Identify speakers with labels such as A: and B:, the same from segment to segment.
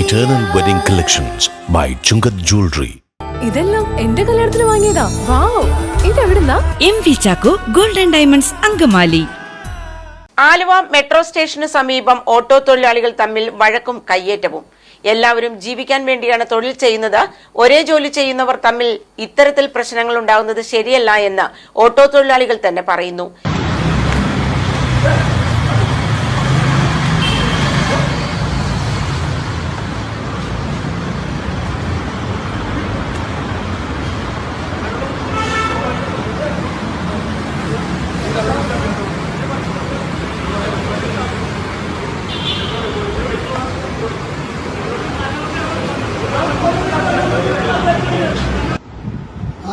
A: Eternal Wedding Collections by Chungath Jewelry.
B: ഇതെല്ലാം എന്റെ കല്യാണത്തിന് വാങ്ങിയതാ. Wow. ഇതെവിടുന്നാ?
C: M V Chacko golden diamonds Angamaly.
D: Aluva metro സ്റ്റേഷന് സമീപം ഓട്ടോ തൊഴിലാളികൾ തമ്മിൽ വഴക്കും കയ്യേറ്റവും. എല്ലാവരും ജീവിക്കാൻ വേണ്ടിയാണ് തൊഴിൽ ചെയ്യുന്നത്. ഒരേ ജോലി ചെയ്യുന്നവർ തമ്മിൽ ഇത്തരത്തിൽ പ്രശ്നങ്ങൾ ഉണ്ടാകുന്നത് ശരിയല്ല എന്ന് ഓട്ടോ തൊഴിലാളികൾ തന്നെ പറയുന്നു.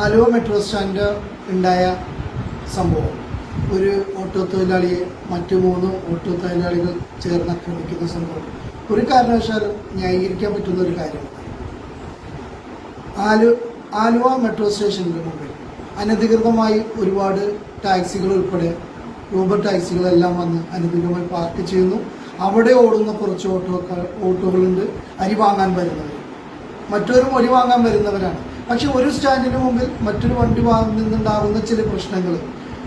E: ആലുവ മെട്രോ സ്റ്റാൻഡ് ഉണ്ടായ സംഭവം. ഒരു ഓട്ടോ തൊഴിലാളിയെ മറ്റു മൂന്ന് ഓട്ടോ തൊഴിലാളികൾ ചേർന്ന് ആക്രമിക്കുന്ന സംഭവം. ഒരു കാരണവശാലും ന്യായീകരിക്കാൻ പറ്റുന്ന ഒരു കാര്യമാണ്. ആലു ആലുവ മെട്രോ സ്റ്റേഷനിൽ മുമ്പിൽ അനധികൃതമായി ഒരുപാട് ടാക്സികൾ ഉൾപ്പെടെ ഊബർ ടാക്സികളെല്ലാം വന്ന് അനധികൃതമായി പാർക്ക് ചെയ്യുന്നു. അവിടെ ഓടുന്ന കുറച്ച് ഓട്ടോ ഓട്ടോകളുണ്ട്. അരി വാങ്ങാൻ വരുന്നവർ മറ്റൊരു മൊഴി വാങ്ങാൻ വരുന്നവരാണ്. പക്ഷെ ഒരു സ്റ്റാൻഡിന് മുമ്പിൽ മറ്റൊരു വണ്ടി നിന്നുണ്ടാകുന്ന ചില പ്രശ്നങ്ങൾ.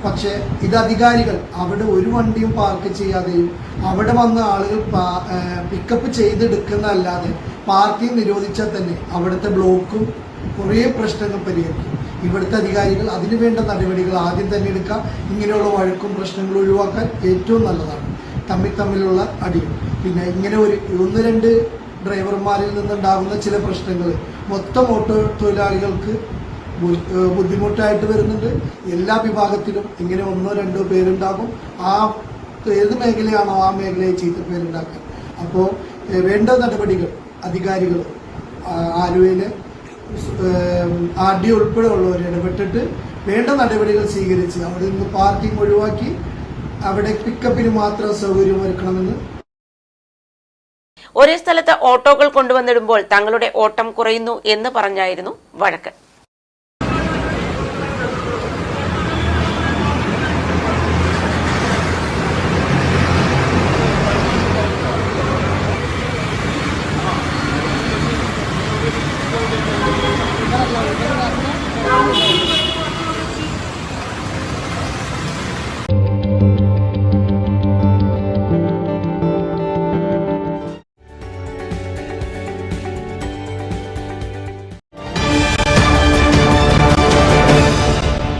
E: പക്ഷേ ഇത് അധികാരികൾ അവിടെ ഒരു വണ്ടിയും പാർക്ക് ചെയ്യാതെയും അവിടെ വന്ന ആളുകൾ പിക്കപ്പ് ചെയ്തെടുക്കുന്നതല്ലാതെ പാർക്കിംഗ് നിരോധിച്ചാൽ തന്നെ അവിടുത്തെ ബ്ലോക്കും കുറേ പ്രശ്നങ്ങൾ പരിഹരിക്കും. ഇവിടുത്തെ അധികാരികൾ അതിനു വേണ്ട നടപടികൾ ആദ്യം തന്നെ എടുക്കാം ഇങ്ങനെയുള്ള വഴക്കും പ്രശ്നങ്ങളും ഒഴിവാക്കാൻ ഏറ്റവും നല്ലതാണ്. തമ്മിൽ തമ്മിലുള്ള അടിയും. പിന്നെ ഇങ്ങനെ ഒരു ഒന്ന് രണ്ട് ഡ്രൈവർമാരിൽ നിന്നുണ്ടാകുന്ന ചില പ്രശ്നങ്ങൾ. മൊത്തം ഓട്ടോ തൊഴിലാളികൾക്ക് ബുദ്ധിമുട്ടായിട്ട് വരുന്നുണ്ട്. എല്ലാ വിഭാഗത്തിലും ഇങ്ങനെ ഒന്നോ രണ്ടോ പേരുണ്ടാകും. ആ ഏത് മേഖലയാണോ ആ മേഖലയെ ചീത്ത പേരുണ്ടാക്കാൻ. അപ്പോൾ വേണ്ട നടപടികൾ അധികാരികൾ ആലുവയിലെ ആർ ഡി ഉൾപ്പെടെ ഉള്ളവർ ഇടപെട്ടിട്ട് വേണ്ട നടപടികൾ സ്വീകരിച്ച് അവിടെ നിന്ന് പാർക്കിംഗ് ഒഴിവാക്കി അവിടെ പിക്കപ്പിന് മാത്രം സൗകര്യം ഒരുക്കണമെന്ന്
D: ഒരേ സ്ഥലത്ത് ഓട്ടോകൾ കൊണ്ടുവന്നിടുമ്പോൾ തങ്ങളുടെ ഓട്ടം കുറയുന്നു എന്ന് പറഞ്ഞായിരുന്നു വഴക്ക്.